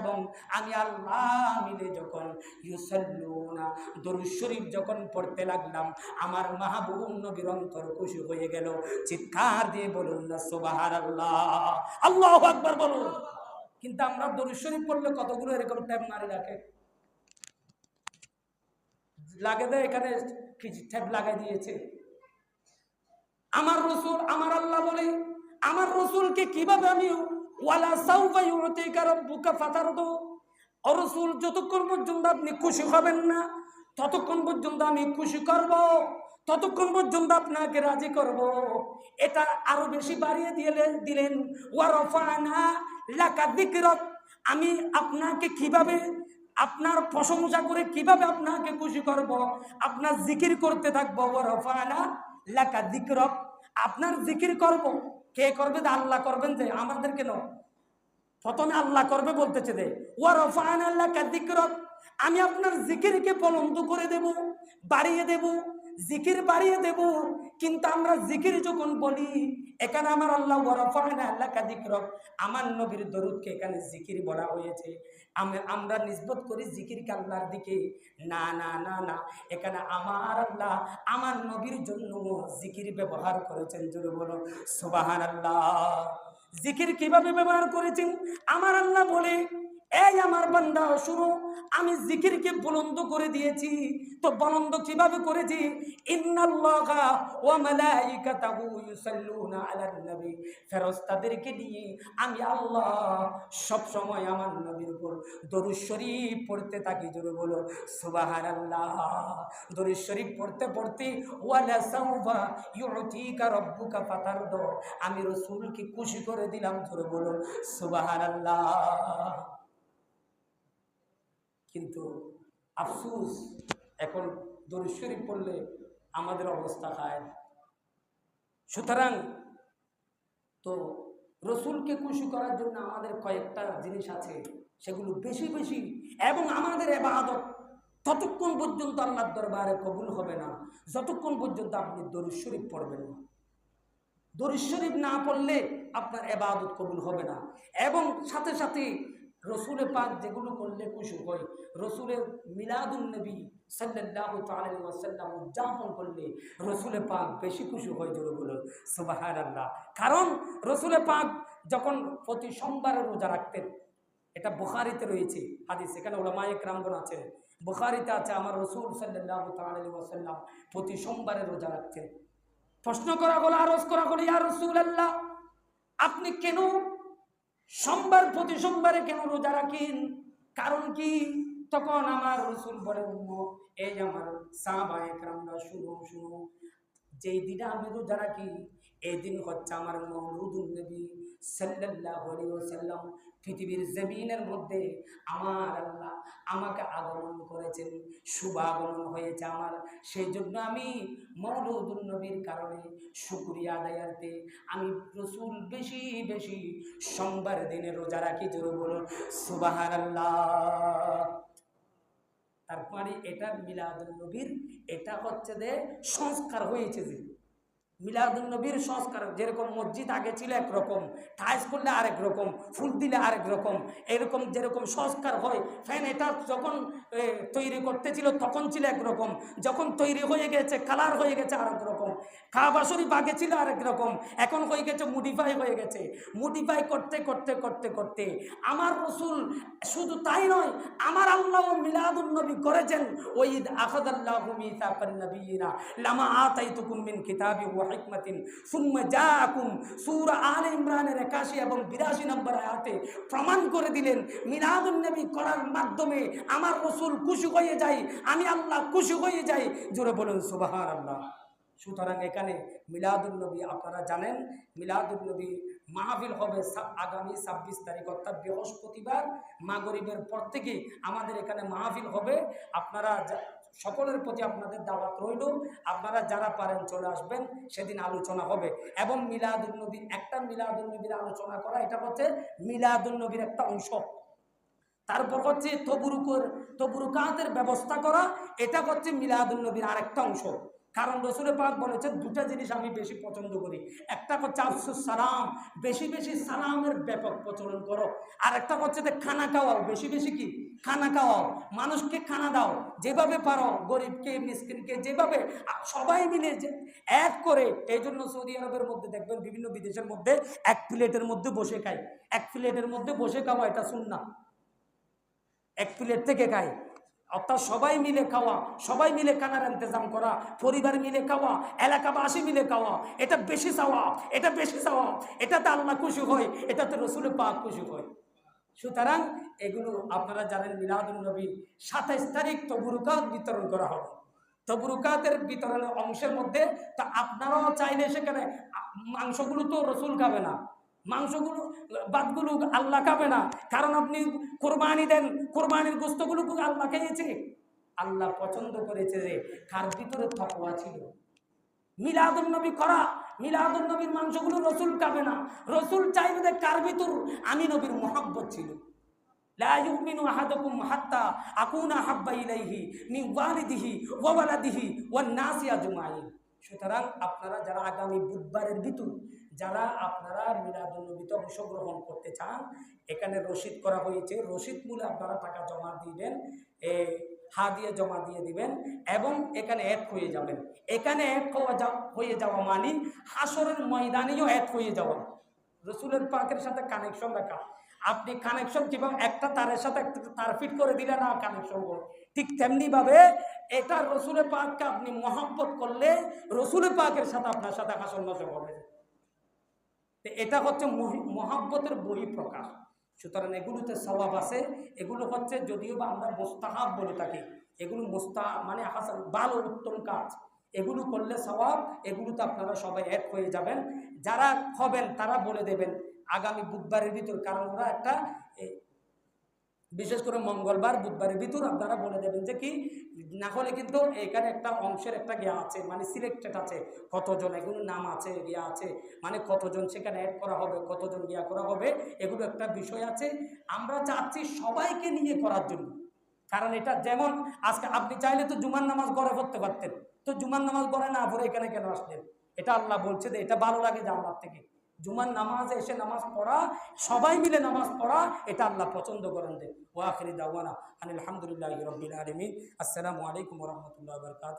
এবং আমি আল্লাহ মিলে যখন ইউসাল্লুনা দরুদ শরীফ যখন পড়তে লাগলাম, আমার মাহবুব নবীর অন্তর খুশি হয়ে গেল। চিৎকার দিয়ে বলুন, না, সুবহানাল্লাহ। আল্লাহু আকবার বলুন। কিন্তু আমরা দরুদ শরীফ পড়লে কতগুলো এরকম ট্যাপ মারি রাখে লাগে দেয় এখানে ট্যাপ লাগাই দিয়েছে? আমার রসুল, আমার আল্লাহ বলে, আমার রসুলকে কীভাবে আমি ওয়ালা সাউফা ইউতিকা রাব্বুকা ফাতারদু। ও রসুল, যতক্ষণ পর্যন্ত আপনি খুশি হবেন না, ততক্ষণ পর্যন্ত আমি খুশি করব, ততক্ষণ পর্যন্ত আপনাকে রাজি করব। এটা আরও বেশি বাড়িয়ে দিলেন দিলেন ওয়ারফানা লাকা যিকরাক। আমি আপনাকে কীভাবে আপনার প্রশংসা করে কীভাবে আপনাকে খুশি করব, আপনার জিকির করতে থাকব ওয়ারফানা লাকা যিকরাক। আপনার জিকির করব কে করবে যে আল্লাহ করবেন যে? আমাদের কেন প্রথমে আল্লাহ করবে বলতেছে দে ওয়ারফান আল্লাহ আমি আপনার জিকিরকে বলন্দ করে দেব, বাড়িয়ে দেব জিকির বাড়িয়ে দেব, কিন্তু আমরা জিকির যখন বলি, এখানে আমার আল্লাহ ওয়ারফান আল্লাহ কাদিকরত আমার নবীর দরুদকে এখানে জিকির বলা হয়েছে। আমি, আমরা নিজবত করি জিকির আল্লাহর দিকে। না না না না, এখানে আমার আল্লাহ, আমার নবীর জন্য জিকির ব্যবহার করেছেন, জোরে বলো সুবাহান আল্লাহ জিকির কীভাবে ব্যবহার করেছেন? আমার আল্লাহ বলে এই আমার বান্দা শুনো, আমি জিকিরকে বুলন্দ করে দিয়েছি। তো বলন্দ কীভাবে করেছি? ইন্নাল্লাহা ওয়া মালাইকাতাহু ইউসাল্লুনা আলান নবী। ফেরেশতাদেরকে নিয়ে আমি আল্লাহ সব সময় আমার নবীর উপর দরুদ শরীফ পড়তে থাকি, জোরে বলো। সুবহানাল্লাহ। দরুদ শরীফ পড়তে পড়তে ইউতিকা ফাতারদ। আমি রাসূলকে খুশি করে দিলাম, জোরে বলো। সুবহানাল্লাহ। কিন্তু আফসুস, এখন দরুদ শরীফ পড়লে আমাদের অবস্থা খায় সুতরাং তো রসুলকে খুশি করার জন্য আমাদের কয়েকটা জিনিস আছে, সেগুলো বেশি বেশি, এবং আমাদের এবাদত ততক্ষণ পর্যন্ত আল্লাহর দরবারে কবুল হবে না, যতক্ষণ পর্যন্ত আপনি দরুদ শরীফ পড়বেন না। দরুদ শরীফ না পড়লে আপনার এবাদত কবুল হবে না, এবং সাথে সাথে রসুলের পাক যেগুলো করলে খুশি হয়, রসুলের মিলাদুল নবী সাল্লাল্লাহু তাআলা ওয়াসাল্লাম উদযাপন করলে রসুলের পাক বেশি খুশি হয় জোরে বলুন, সুবহানাল্লাহ। কারণ রসুলের পাক যখন প্রতি সোমবারে রোজা রাখতেন, এটা বুখারিতে রয়েছে হাদিস, এখানে ওলামায়ে রামগণ আছে বুখারিতে আছে, আমার রসুল তাআলা ওয়াসাল্লাম প্রতি সোমবারে রোজা রাখতেন। প্রশ্ন করা হলো আরজ করা হলো ইয়া রসুল আল্লাহ আপনি কেন সোমবার প্রতি সোমবারে কেন রোজা রাখেন? কারণ কি? তখন আমার রসুল বলে উম্মত, এই আমার সাহাবায়ে একরামরা শুনো শুনো যেই দিনে আমি রোজা রাখি এই দিন হচ্ছে আমার মৌলুদুল নবী সাল্লাল্লাহু আলাইহি ওয়াসাল্লাম পৃথিবীর জমিনের মধ্যে আমার আল্লাহ আমাকে আগমন করেছেন, শুভাগমন হয়েছে আমার। সেই জন্য আমি মৌলুদুল নবীর কারণে শুক্রিয়া আদায়ার্থে আমি প্রচুর বেশি বেশি সোমবার দিনে রোজা রাখি, জোরে বলুন সুবাহান তারপরে এটা মিলাদুল নবীর, এটা হচ্ছে যে সংস্কার হয়েছে যে। মিলাদুল নবীর সংস্কার যেরকম মসজিদ আগে ছিল একরকম টাইস করলে আরেক রকম, ফুল দিলে আরেক রকম, এরকম যেরকম সংস্কার হয় ফ্যান এটা যখন তৈরি করতেছিল তখন ছিল একরকম, যখন তৈরি হয়ে গেছে কালার হয়ে গেছে আরেক রকম শরীফ আগে ছিল আরেক রকম, এখন হয়ে গেছে মডিফাই হয়ে গেছে মডিফাই করতে করতে করতে করতে, আমার রসুল শুধু তাই নয়, আমার আল্লাহ মিলাদুল নবী করেছেন ওই মিসাকান নবিয়িনা লামা আতাইতুকুম মিন কিতাবি ওয়া হিকমাতিন সুম্মা জাআকুম। সূরা আলে ইমরানের 81 এবং 82 নম্বর আয়াতে প্রমাণ করে দিলেন, মিলাদুন নবী করার মাধ্যমে আমার রসুল খুশি হয়ে যায়, আমি আল্লাহ খুশি হয়ে যাই। জোরে বলুন, সুবহানাল্লাহ। সুতরাং এখানে মিলাদুল নবী, আপনারা জানেন মিলাদুল নবী মাহফিল হবে আগামী ছাব্বিশ তারিখ, অর্থাৎ বৃহস্পতিবার। মাগরিবের পর থেকে আমাদের এখানে মাহফিল হবে। আপনারা যা- সকলের প্রতি আপনাদের দাওয়াত রইল। আপনারা যারা পারেন চলে আসবেন, সেদিন আলোচনা হবে। এবং মিলাদুল নবী, একটা মিলাদুল নবীর আলোচনা করা, এটা হচ্ছে মিলাদুল নবীর একটা অংশ। তারপর হচ্ছে তবুরুকর, তবুরুকাতের ব্যবস্থা করা, এটা হচ্ছে মিলাদুল নবীর আরেকটা অংশ। কারণ রসুল পাক বলেছে দুটা জিনিস আমি বেশি পছন্দ করি। একটা হচ্ছে আফসুস সালাম, বেশি বেশি সালামের ব্যাপক প্রচলন করো। আর একটা হচ্ছে যে খানা খাওয়াও, বেশি বেশি কি? খানা খাওয়াও। মানুষকে খানা দাও, যেভাবে পারো, গরিবকে, মিসকিনকে, যেভাবে, সবাই মিলে যে এক করে, এই জন্য সৌদি আরবের মধ্যে দেখবেন বিভিন্ন বিদেশের মধ্যে এক প্লেটের মধ্যে বসে খায়। এক প্লেটের মধ্যে বসে খাওয়া এটা শুন না এক প্লেট থেকে খায়। অর্থাৎ সবাই মিলে খাওয়া, সবাই মিলে খানার ইন্তজাম করা, পরিবার মিলে খাওয়া, এলাকাবাসী মিলে খাওয়া, এটা বেশি চাওয়া, এটা বেশি চাওয়া, এটাতে আল্লাহ খুশি হয়, এটাতে রসুল পাক খুশি হয়। সুতরাং এগুলো আপনারা জানেন মিলাদুল নবী, সাতাইশ তারিখ তবুরুকাত বিতরণ করা হবে। তবুরুকাতের বিতরণের অংশের মধ্যে তা আপনারাও চাইলে সেখানে মাংসগুলো তো রসুল খাবে না। মাংসগুলো বাদগুলো আল্লাহ খাবে না। কারণ আপনি কোরবানি দেন, কোরবানির গোস্তগুলো আল্লাহ খেয়েছে। আল্লাহ পছন্দ করেছে যে কার ভিতরে তকওয়া ছিল। মিলাদুল নবী করা মিলাদুল নবীর মাংসগুলো রসুল খাবে না। রসুল চাইবে যে কার ভিতর? আমি নবীর মহব্বত ছিল। হাব্বা ইলাইহি নাসি সুতরাং আপনারা যারা আগামী বুধবারের ভিতর যারা আপনারা মিলাদুল নবীতে অংশগ্রহণ করতে চান, এখানে রসিদ করা হয়েছে। রসিদ মূলে আপনারা টাকা জমা দিবেন এ, হা দিয়ে জমা দিয়ে দিবেন এবং এখানে এক হয়ে যাবেন। এখানে এক হওয়া হয়ে যাওয়া মানে হাসরের ময়দানেও এক হয়ে যাওয়া। রসুলের পাকের সাথে কানেকশন রাখা। আপনি কানেকশন কীভাবে একটা তারের সাথে একটা তার ফিট করে দিলে না কানেকশন করে ঠিক তেমনি ভাবে এটা রসুলের পাককে আপনি মহব্বত করলে রসুলের পাকের সাথে আপনার সাথে হাসন নজর হবে। তো এটা হচ্ছে মহাব্বতের বহি প্রকাশ সুতরাং এগুলোতে স্বভাব আছে। এগুলো হচ্ছে যদিও বা আমরা মোস্তাহাব বলে থাকি। এগুলো মোস্তা মানে হাসান ভালো উত্তম কাজ। এগুলো করলে স্বভাব এগুলোতে আপনারা সবাই এক হয়ে যাবেন। যারা হবেন তারা বলে দেবেন, আগামী বুধবারের ভিতর। কারণ ওরা একটা বিশেষ করে মঙ্গলবার, বুধবারের ভিতর আপনারা বলে দেবেন যে কি, না হলে কিন্তু এখানে একটা অংশের একটা গিয়া আছে মানে সিলেক্টেড আছে, কতজন এগুলো নাম আছে গিয়া আছে মানে কতজন সেখানে অ্যাড করা হবে, কতজন গিয়া করা হবে, এগুলো একটা বিষয় আছে। আমরা চাচ্ছি সবাইকে নিয়ে করার জন্য। কারণ এটা যেমন আজকে আপনি চাইলে তো জুমার নামাজ গড়ে পড়তে পারতেন। তো জুমার নামাজ গড়ে না পড়ে এখানে কেন আসলেন? এটা আল্লাহ বলছে যে এটা ভালো লাগে আল্লাহ থেকে। জুমার নামাজ এসে নামাজ পড়া, সবাই মিলে নামাজ পড়া, এটা আল্লাহ পছন্দ করেন যে ওয়াখিরি দাওয়ানা আলহামদুলিল্লাহ রবিল আলমিন। আসসালামু আলাইকুম রহমতুল্লাহ বরকাত